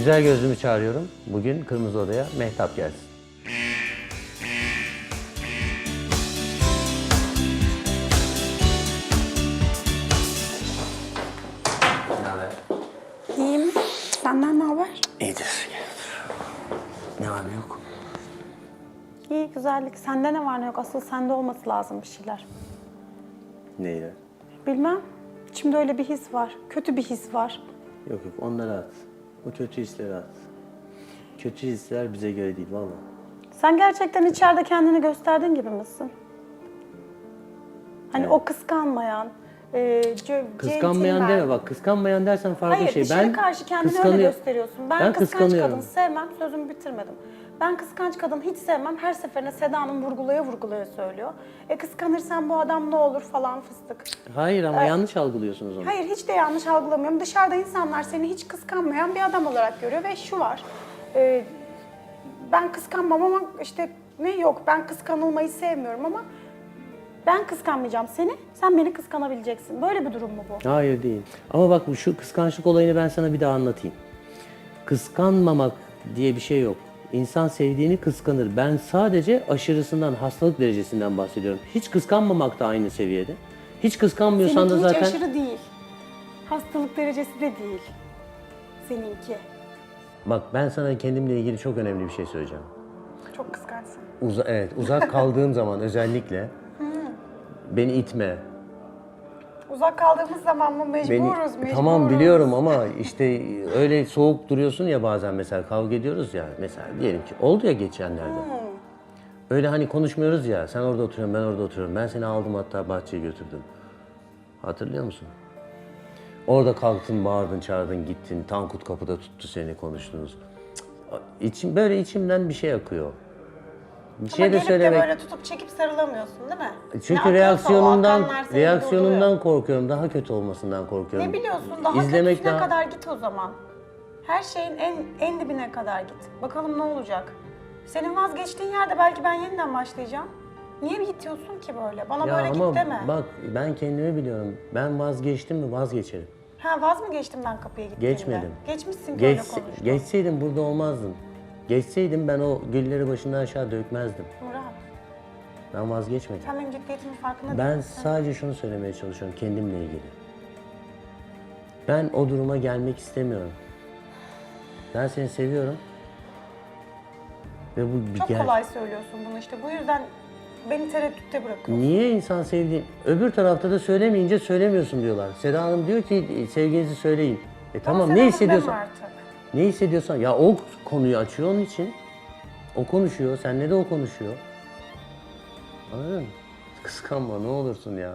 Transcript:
Güzel gözlümü çağırıyorum. Bugün Kırmızı Oda'ya Mehtap gelsin. İyiyim. Senden ne haber? İyidir. Ne var ne yok? İyi, güzellik. Sende ne var ne yok? Asıl sende olması lazım bir şeyler. Neyle? Bilmem. İçimde öyle bir his var. Kötü bir his var. Yok yok onları at. O kötü hisleri at. Kötü hisler bize göre değil valla. Sen gerçekten içeride kendini gösterdiğin gibi misin? Hani o kıskanmayan, e, cö- Kıskanmayan centilmen. deme bak kıskanmayan dersen farklı Hayır, şey. dışarı karşı kendini öyle kıskanıyor- gösteriyorsun. Ben, Ben kıskanç kıskanıyorum. kadın sevmem, sözümü bitirmedim. Ben kıskanç kadın hiç sevmem. Her seferinde Seda'nın vurgulaya vurgulaya söylüyor. E kıskanırsan bu adam ne olur falan fıstık. Hayır ama yanlış algılıyorsunuz onu. Hayır hiç de yanlış algılamıyorum. Dışarıda insanlar seni hiç kıskanmayan bir adam olarak görüyor ve şu var. e, ben kıskanmam ama işte ne yok ben kıskanılmayı sevmiyorum ama ben kıskanmayacağım seni. Sen beni kıskanabileceksin. Böyle bir durum mu bu? Hayır değil. Ama bak bu şu kıskançlık olayını ben sana bir daha anlatayım. Kıskanmamak diye bir şey yok. İnsan sevdiğini kıskanır. Ben sadece aşırısından, hastalık derecesinden bahsediyorum. Hiç kıskanmamak da aynı seviyede. Hiç kıskanmıyorsan Seninki da hiç zaten... aşırı değil. Hastalık derecesi de değil. Seninki. Bak ben sana kendimle ilgili çok önemli bir şey söyleyeceğim. Çok kıskançsın. Uza, evet, uzak kaldığım zaman özellikle beni itme. Uzak kaldığımız zaman mı mecburuz, Beni, mecburuz. tamam biliyorum ama işte öyle soğuk duruyorsun ya bazen mesela kavga ediyoruz ya mesela diyelim ki oldu ya geçenlerde. Öyle hani konuşmuyoruz ya sen orada oturuyorsun ben orada oturuyorum. Ben seni aldım hatta bahçeye götürdüm. Hatırlıyor musun? Orada kalktın bağırdın çağırdın gittin. Tankut kapıda tuttu seni konuştunuz. İçim, böyle içimden bir şey akıyor. Bir Ama şey de gelip söylemek... de böyle tutup çekip sarılamıyorsun değil mi? Ne Çünkü akıyorsa o reaksiyonundan akanlar seni reaksiyonundan korkuyorum. Daha kötü olmasından korkuyorum. Ne biliyorsun? Daha İzlemek kötüsüne daha- kadar git o zaman. Her şeyin en en dibine kadar git. Bakalım ne olacak? Senin vazgeçtiğin yerde belki ben yeniden başlayacağım. Niye gidiyorsun ki böyle? Bana Ya böyle ama git deme. bak ben kendimi biliyorum. Ben vazgeçtim mi vazgeçerim. Ha vaz mı geçtim ben kapıya gittiğimde? Geçmedim. Geçmişsin ki Geç, öyle konuştun. geçseydim burada olmazdın. Geçseydim ben o gülleri başından aşağı dökmezdim. Murat, Ben vazgeçmedim. sen benim ciddiyetimin farkında Ben değilsin. sadece şunu söylemeye çalışıyorum kendimle ilgili. Ben o duruma gelmek istemiyorum. Ben seni seviyorum. Ve bu bir Çok ger- kolay söylüyorsun bunu işte. Bu yüzden beni tereddütte bırakıyorsun. Niye insan sevdiğin... Öbür tarafta da söylemeyince söylemiyorsun diyorlar. Seda Hanım diyor ki sevginizi söyleyin. E tamam Sen ne onu hissediyorsan. artık. Ne hissediyorsan. Ya o konuyu açıyor onun için. O konuşuyor. Senle de o konuşuyor. Anladın mı? Kıskanma ne olursun ya.